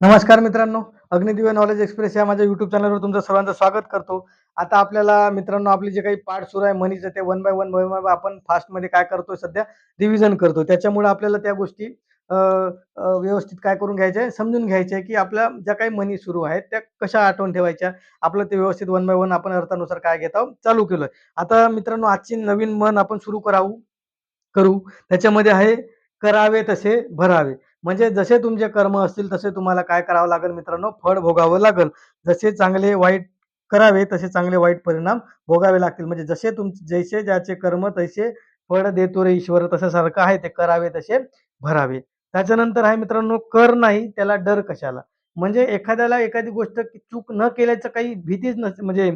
नमस्कार मित्रांनो अग्निदिव्य knowledge express या माझ्या युट्यूब चॅनलवर तुमचं सर्वांचं स्वागत करतो. आता आपल्याला मित्रांनो आपले जे काही पार्ट सुरू आहे मनीचं ते वन बाय वन वन आपण फास्टमध्ये काय करतोय सध्या रिव्हिजन करतो त्याच्यामुळे आपल्याला त्या गोष्टी व्यवस्थित काय करून घ्यायचं आहे समजून घ्यायचे आहे की आपल्या ज्या काही मनी सुरू आहेत त्या कशा आठवण ठेवायच्या आपलं ते व्यवस्थित वन बाय वन आपण अर्थानुसार काय घेत आहोत चालू केलोय. आता मित्रांनो आजची नवीन मन आपण सुरू करावू करू. त्याच्यामध्ये आहे करावे तसे भरावे. म्हणजे जसे तुमचे कर्म असतील तसे तुम्हाला काय करावं लागेल मित्रांनो? फळ भोगावं लागेल. जसे चांगले वाईट करावे तसे चांगले वाईट परिणाम भोगावे लागतील. म्हणजे जसे तुम जैसे ज्याचे कर्म तसे फळ देतो रे ईश्वर. तसं सारखं आहे ते करावे तसे भरावे. त्याच्यानंतर आहे मित्रांनो कर नाही त्याला डर कशाला? म्हणजे एखाद्याला एखादी गोष्ट की चूक न केल्याचं काही भीतीच नसते म्हणजे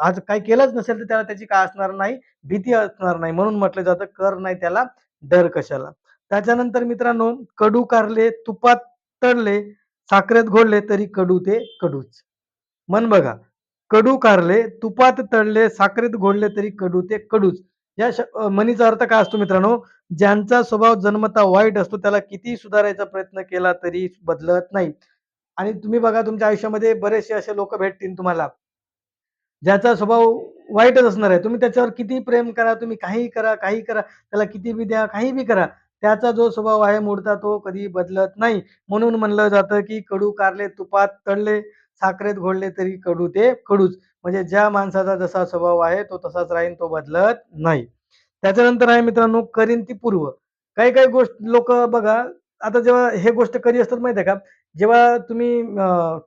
आज काही केलंच नसेल तर त्याला त्याची काय असणार नाही? भीती असणार नाही. म्हणून म्हटलं जातं कर नाही त्याला डर कशाला? त्याच्यानंतर मित्रांनो कडू कारले तुपात तळले साखरेत घोडले तरी कडू ते कडूच. मन बघा कडू कारले तुपात तळले साखरेत घोडले तरी कडू ते कडूच. या श- अर्थ काय असतो मित्रांनो? ज्यांचा स्वभाव जन्मता वाईट असतो त्याला किती सुधारायचा प्रयत्न केला तरी बदलत नाही. आणि तुम्ही बघा तुमच्या आयुष्यामध्ये बरेचसे असे लोक भेटतील तुम्हाला. ज्याचा स्वभाव वाईटच असणार आहे. तुम्ही त्याच्यावर किती प्रेम करा तुम्ही काहीही करा काही करा त्याला किती बी द्या काही बी करा त्याचा जो स्वभाव आहे मोडता तो कधी बदलत नाही. म्हणून म्हणलं जातं की कडू कारले तुपात तळले साखरेत घोळले तरी कडू ते कडूच. म्हणजे ज्या माणसाचा जसा स्वभाव आहे तो तसाच राहीन तो बदलत नाही. त्याच्यानंतर आहे मित्रांनो करीन ती पूर्व. काही काही गोष्ट लोक बघा आता जेव्हा हे गोष्ट कधी असतात माहिती आहे का? जेव्हा तुम्ही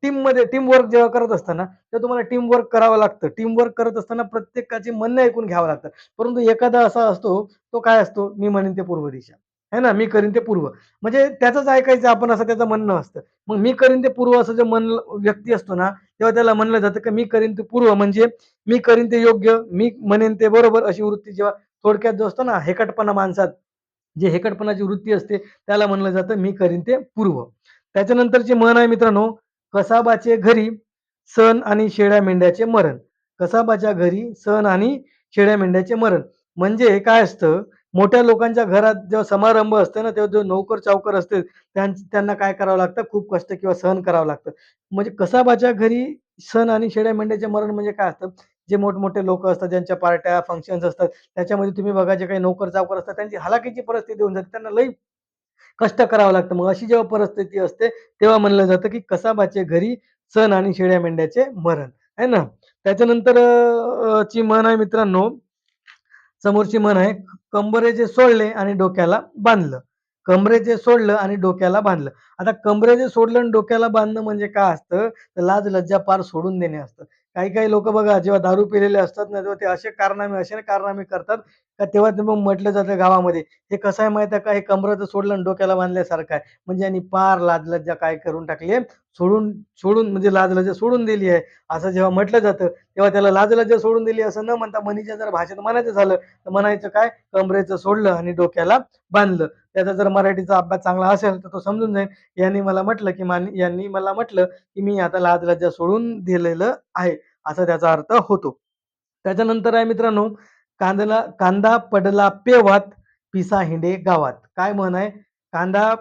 टीममध्ये टीम वर्क जेव्हा करत असताना तेव्हा तुम्हाला टीम वर्क करावं लागतं. टीम वर्क करत असताना प्रत्येकाचे म्हणणं ऐकून घ्यावं लागतं. परंतु एखादा असा असतो तो काय असतो? मी म्हणेन ते पूर्व दिशा. है ना? मी करीन ते पूर्व. म्हणजे त्याचंच ऐकायचं आपण असं त्याचं म्हणणं असतं. मग मी करीन ते पूर्व असं जे मन व्यक्ती असतो ना तेव्हा त्याला म्हणलं जातं की मी करीन ते पूर्व. म्हणजे मी करीन ते योग्य मी म्हणेन ते बरोबर अशी वृत्ती जेव्हा थोडक्यात जो असतो ना हेकटपणा माणसात जे हेकटपणाची वृत्ती असते त्याला म्हणलं जातं मी करीन ते पूर्व. त्याच्यानंतरचे मन आहे मित्रांनो कसाबाचे घरी सण आणि शेळ्या मेंढ्याचे मरण. कसाबाच्या घरी सण आणि शेळ्या मेंढ्याचे मरण. म्हणजे काय असतं मोठ्या लोकांच्या घरात जेव्हा समारंभ असतो ना तेव्हा जो नोकर चावकर असते त्यांना काय करावं लागतं? खूप कष्ट किंवा सहन करावं लागतं. म्हणजे कसाबाच्या घरी सण आणि शेळ्या मेंढ्याचे मरण म्हणजे काय असतं? जे मोठमोठे लोक असतात ज्यांच्या पार्ट्या फंक्शन्स असतात त्याच्यामध्ये तुम्ही बघा जे काही नोकर चावकर असतात त्यांची हलाखीची परिस्थिती होऊन जाते. त्यांना लई कष्ट करावं लागतं. मग अशी जेव्हा परिस्थिती असते तेव्हा म्हणलं जातं की कसाबाचे घरी सण आणि शेळ्या मेंढ्याचे मरण. आहे ना? त्याच्यानंतर ची म्हण आहे मित्रांनो समोरची म्हण आहे कंबरेचे सोडले आणि डोक्याला बांधलं. कमरेचे सोडलं आणि डोक्याला बांधलं. आता कमरेचे सोडलं आणि डोक्याला बांधणं म्हणजे काय असतं? तर लाज लज्जा पार सोडून देणे असतं. काही काही लोक बघा जेव्हा दारू पिलेले असतात ना तेव्हा ते असे कारनामे असे कारनामे करतात का तेव्हा ते मग म्हटलं जातं गावामध्ये. हे कसं आहे माहिती आहे का? हे कमरेचं सोडलं आणि डोक्याला बांधल्यासारखं आहे. म्हणजे यांनी पार लाज लज्जा काय करून टाकली सोडून सोडून म्हणजे लाज लज्जा सोडून दिली आहे. असं जेव्हा म्हटलं जातं तेव्हा त्याला लाज लज्जा सोडून दिली असं न म्हणता मनीच्या जर भाषेत म्हणायचं झालं तर म्हणायचं काय? कमरेचं सोडलं आणि डोक्याला बांधलं. त्याचा जर मराठीचा अभ्यास चांगला असेल तर तो समजून जाईल. यांनी मला म्हटलं की मान यांनी मला म्हटलं की मी आता लाज लज्जा सोडून दिलेलं आहे. असा त्याचा अर्थ होतो. त्याच्यानंतर आहे मित्रांनो कांदला कांदा पडला पेवात पिसा हिंडे गावात. काय म्हण आहे? कांदा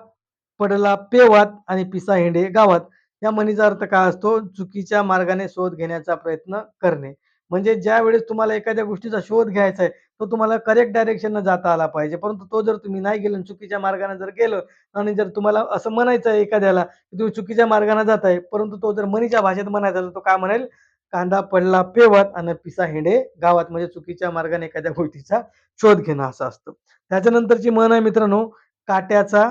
पडला पेवात आणि पिसा हिंडे गावात. या म्हणीचा अर्थ काय असतो? चुकीच्या मार्गाने शोध घेण्याचा प्रयत्न करणे. म्हणजे ज्या वेळेस तुम्हाला एखाद्या गोष्टीचा शोध घ्यायचा आहे तो तुम्हाला करेक्ट डायरेक्शन जाता आला पाहिजे. परंतु तो जर तुम्ही नाही गेलं चुकीच्या मार्गाने जर गेलो आणि जर तुम्हाला असं म्हणायचं आहे एखाद्याला की तुम्ही चुकीच्या मार्गाने जाताय परंतु तो जर मनीच्या भाषेत म्हणायचा तर तो काय म्हणेल? कांदा पडला पेवत आणि पिसा हिंडे गावात. म्हणजे चुकीच्या मार्गाने एखाद्या गोष्टीचा शोध घेणं असं असतं. त्याच्यानंतरची म्हण आहे मित्रांनो काट्याचा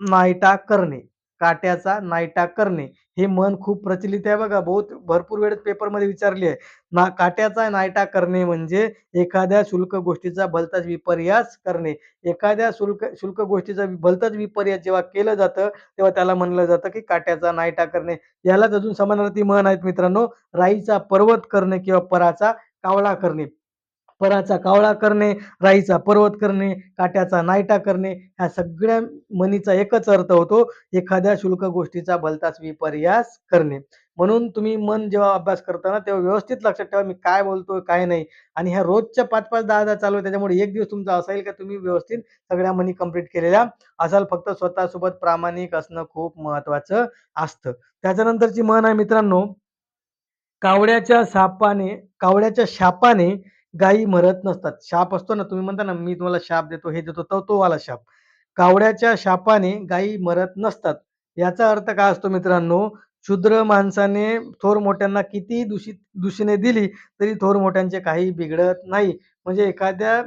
नायटा करणे. काट्याचा नायटा करणे. हे मन खूप प्रचलित आहे बघा. बहुत भरपूर वेळेस पेपरमध्ये विचारली आहे. ना काट्याचा नायटा करणे म्हणजे एखाद्या शुल्क गोष्टीचा भलताच विपर्यास करणे. एखाद्या शुल्क शुल्क गोष्टीचा भलताच विपर्यास जेव्हा केलं जातं तेव्हा त्याला म्हणलं जातं की काट्याचा नायटा करणे. यालाच अजून समानार्थी म्हण आहेत मित्रांनो. राईचा पर्वत करणे किंवा पराचा कावळा करणे. पराचा कावळा करणे राईचा पर्वत करणे काट्याचा नायटा करणे ह्या सगळ्या मनीचा एकच अर्थ होतो एखाद्या शुल्क गोष्टीचा भलताच विपर्यास करणे. म्हणून तुम्ही मन जेव्हा अभ्यास करताना तेव्हा व्यवस्थित लक्षात ठेवा मी काय बोलतोय काय नाही. आणि ह्या रोजच्या पाच पाच दहा दहा चालू आहे त्याच्यामुळे एक दिवस तुमचा असेल का तुम्ही व्यवस्थित सगळ्या मनी कंप्लीट केलेल्या असाल. फक्त स्वतःसोबत प्रामाणिक असणं खूप महत्वाचं असतं. त्याच्यानंतरची मन आहे मित्रांनो कावड्याच्या सापाने कावड्याच्या शापाने गायी मरत नसतात. शाप असतो ना तुम्ही म्हणता ना मी तुम्हाला शाप देतो हे देतो तो तो वाला शाप. कावड्याच्या शापाने गायी मरत नसतात. याचा अर्थ काय असतो मित्रांनो? शुद्र माणसाने थोर मोठ्यांना किती दूषित दूषणे दिली तरी थोर मोठ्यांचे काही बिघडत नाही. म्हणजे एखाद्या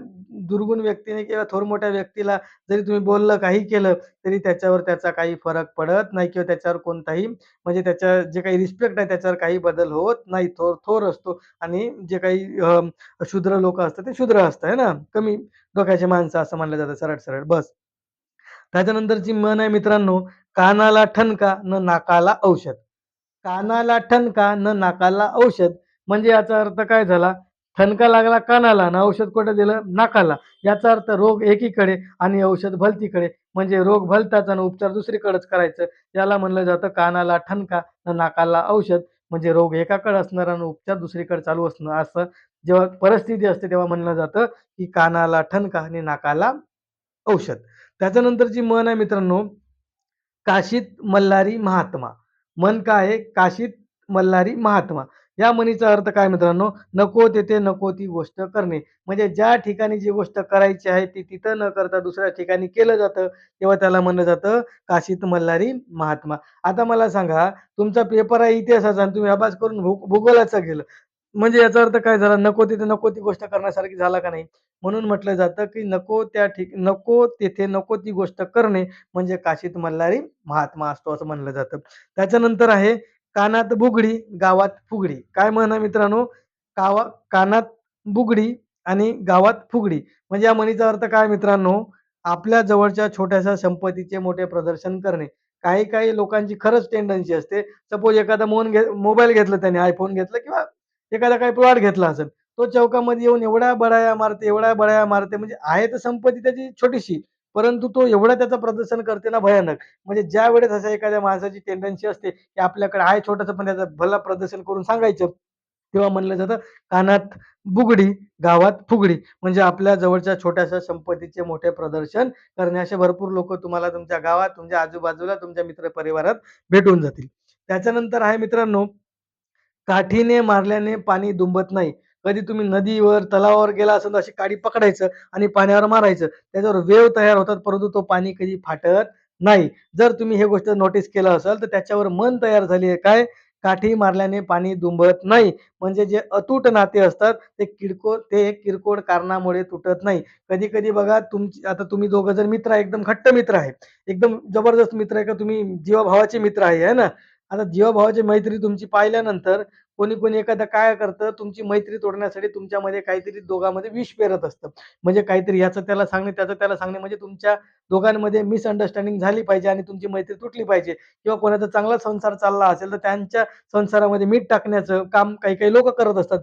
दुर्गुण व्यक्तीने किंवा थोर मोठ्या व्यक्तीला जरी तुम्ही बोललं काही केलं तरी त्याच्यावर त्याचा काही फरक पडत नाही किंवा त्याच्यावर कोणताही म्हणजे त्याच्या जे काही रिस्पेक्ट आहे त्याच्यावर काही बदल होत नाही. थोर थोर असतो आणि जे काही शुद्र शूद्र लोक असतात ते शूद्र असतं है ना? कमी डोक्याचे माणसं असं म्हणलं जातं सरळ सरळ. बस. त्याच्यानंतरची मन आहे मित्रांनो कानाला ठणका न नाकाला औषध. कानाला ठणका न नाकाला औषध. म्हणजे याचा अर्थ काय झाला? ठणका लागला कानाला ना औषध कुठं दिलं? नाकाला. याचा अर्थ रोग एकीकडे आणि औषध भलतीकडे. म्हणजे रोग भलताच आणि उपचार दुसरीकडेच करायचं. याला म्हणलं जातं कानाला ठणका न नाकाला औषध. म्हणजे रोग एकाकडे असणार आणि उपचार दुसरीकडे चालू असणं. असं जेव्हा परिस्थिती असते तेव्हा म्हणलं जातं की कानाला ठणका आणि नाकाला औषध. त्याच्यानंतरची मन आहे मित्रांनो काशीत मल्हारी महात्मा. मन काय आहे? काशीत मल्हारी महात्मा. या म्हणीचा अर्थ काय मित्रांनो? नको तेथे नको ती गोष्ट करणे. म्हणजे ज्या ठिकाणी जी गोष्ट करायची आहे ती तिथं न करता दुसऱ्या ठिकाणी केलं जातं तेव्हा त्याला म्हणलं जातं काशीत मल्हारी महात्मा. आता मला सांगा तुमचा पेपर आहे इतिहासाचा आणि तुम्ही अभ्यास करून भू भूगोलाचा गेलं म्हणजे याचा अर्थ काय झाला? नको तिथे नको ती गोष्ट करण्यासारखी झाला का नाही? म्हणून म्हटलं जातं की नको त्या ठिक नको तेथे नको ती गोष्ट करणे म्हणजे काशीत मल्हारी महात्मा असतो असं म्हणलं जातं. त्याच्यानंतर आहे कानात बुगडी गावात फुगडी. काय म्हणा मित्रांनो? कावा कानात बुगडी आणि गावात फुगडी. म्हणजे या म्हणीचा अर्थ काय मित्रांनो? आपल्या जवळच्या छोट्याशा संपत्तीचे मोठे प्रदर्शन करणे. काही काही लोकांची खरंच टेंडन्सी असते. सपोज एखादा मोन घे मोबाईल घेतला त्याने आयफोन घेतला किंवा एखादा काही प्लॉट घेतला असेल तो चौकामध्ये येऊन एवढ्या बडाया मारते एवढ्या बडाया मारते म्हणजे आहे तर संपत्ती त्याची छोटीशी परंतु तो एवढा त्याचं प्रदर्शन करते ना भयानक. म्हणजे ज्या वेळेस अशा एखाद्या माणसाची टेंडन्सी असते की आपल्याकडे आहे छोटंसं पण त्याचं भला प्रदर्शन करून सांगायचं तेव्हा म्हणलं जातं कानात बुगडी गावात फुगडी. म्हणजे आपल्या जवळच्या छोट्याशा संपत्तीचे मोठे प्रदर्शन करणे असे भरपूर लोक तुम्हाला तुमच्या गावात तुमच्या आजूबाजूला तुमच्या मित्र परिवारात भेटून जातील. त्याच्यानंतर आहे मित्रांनो काठीने मारल्याने पाणी दुंबत नाही. कधी तुम्ही नदीवर तलावावर गेला असेल तर अशी काडी पकडायचं आणि पाण्यावर मारायचं. त्याच्यावर वेव तयार होतात परंतु तो पाणी कधी फाटत नाही. जर तुम्ही हे गोष्ट नोटीस केलं असेल तर त्याच्यावर मन तयार झाली आहे काय? काठी मारल्याने पाणी दुंबत नाही. म्हणजे जे अतूट नाते असतात ते किरकोळ ते किरकोळ कारणामुळे तुटत नाही. कधी कधी बघा तुमची आता तुम्ही दोघं जर मित्र आहे एकदम घट्ट मित्र आहे. एकदम जबरदस्त मित्र आहे का? तुम्ही जीवाभावाचे मित्र आहे है ना? आता जीवाभावाची मैत्री तुमची पाहिल्यानंतर कोणी कोणी एखादं काय करतं तुमची मैत्री तोडण्यासाठी तुमच्यामध्ये काहीतरी दोघांमध्ये विष पेरत असतं. म्हणजे काहीतरी याचं त्याला सांगणे त्याचं त्याला सांगणे म्हणजे तुमच्या दोघांमध्ये मिसअंडरस्टँडिंग झाली पाहिजे आणि तुमची मैत्री तुटली पाहिजे. किंवा कोणाचा चांगला संसार चालला असेल तर त्यांच्या संसारामध्ये मीठ टाकण्याचं काम काही काही लोक करत असतात.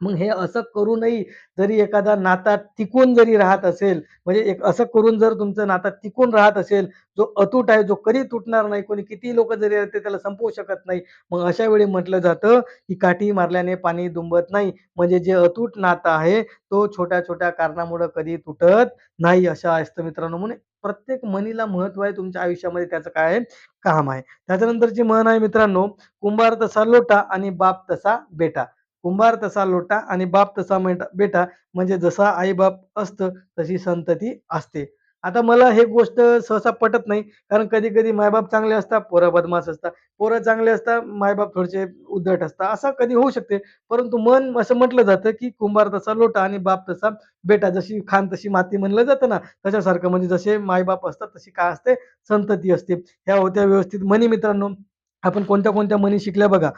मग हे असं करूनही जरी एखादा नाता टिकून जरी राहत असेल म्हणजे एक असं करून जर तुमचं नाता टिकून राहत असेल जो अतूट आहे जो कधी तुटणार नाही कोणी किती लोक जरी ते त्याला संपवू शकत नाही. मग अशा वेळी म्हटलं जातं की काठी मारल्याने पाणी दुंबत नाही. म्हणजे जे अतूट नाता आहे तो छोट्या छोट्या कारणामुळे कधी तुटत नाही अशा असतं मित्रांनो. म्हणून प्रत्येक मनीला महत्त्व आहे तुमच्या आयुष्यामध्ये त्याचं काय आहे? काम आहे. त्याच्यानंतरची म्हण आहे मित्रांनो कुंभार तसा लोटा आणि बाप तसा बेटा. कुंभार तसा लोटा आणि बाप तसा बेटा म्हणजे जसा आई बाप असतं तशी संतती असते. आता मला हे गोष्ट सहसा पटत नाही कारण कधी कधी मायबाप चांगले असतात पोरं बदमाश असतात. पोरं चांगले असतात मायबाप थोडेसे उद्धट असतात. असं कधी होऊ शकते परंतु मन असं म्हटलं जातं की कुंभार तसा लोटा आणि बाप तसा बेटा जशी खान तशी माती म्हणलं जातं ना तशासारखं म्हणजे जसे मायबाप असतात तशी काय असते संतती असते. ह्या होत्या व्यवस्थित. म्हणी मित्रांनो आपण कोणत्या कोणत्या म्हणी शिकल्या बघा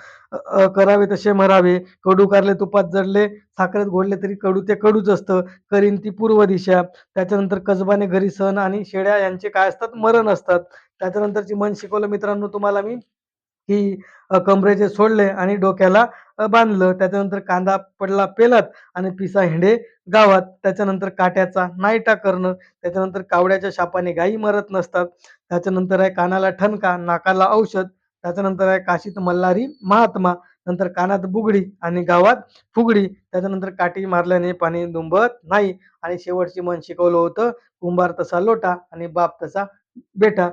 करावे तसे मरावे कडू कारले तुपात जडले साखरेत घोडले तरी कडू ते कडूच असतं करीन ती पूर्व दिशा त्याच्यानंतर कसबाने घरी सण आणि शेड्या यांचे काय असतात मरण असतात त्याच्यानंतरची म्हण शिकवलं मित्रांनो तुम्हाला मी की कमरेचे सोडले आणि डोक्याला बांधलं. त्याच्यानंतर कांदा पडला पेलात आणि पिसा हिंडे गावात. त्याच्यानंतर काट्याचा नायटा करणं. त्याच्यानंतर कावड्याच्या शापाने गायी मरत नसतात. त्याच्यानंतर आहे कानाला ठणका, नाकाला औषध. त्याच्यानंतर आहे काशीत मल्हारी महात्मा. नंतर कानात बुगडी आणि गावात फुगडी. त्याच्यानंतर काठी मारल्याने पाणी दुंबत नाही आणि शेवटची मन शिकवलं होतं, कुंभार तसा लोटा आणि बाप तसा बेटा.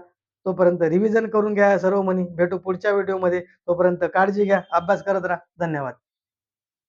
तोपर्यंत रिव्हिजन करून घ्या सर्व म्हणी. भेटू पुढच्या व्हिडिओमध्ये. तोपर्यंत काळजी घ्या, अभ्यास करत राहा. धन्यवाद.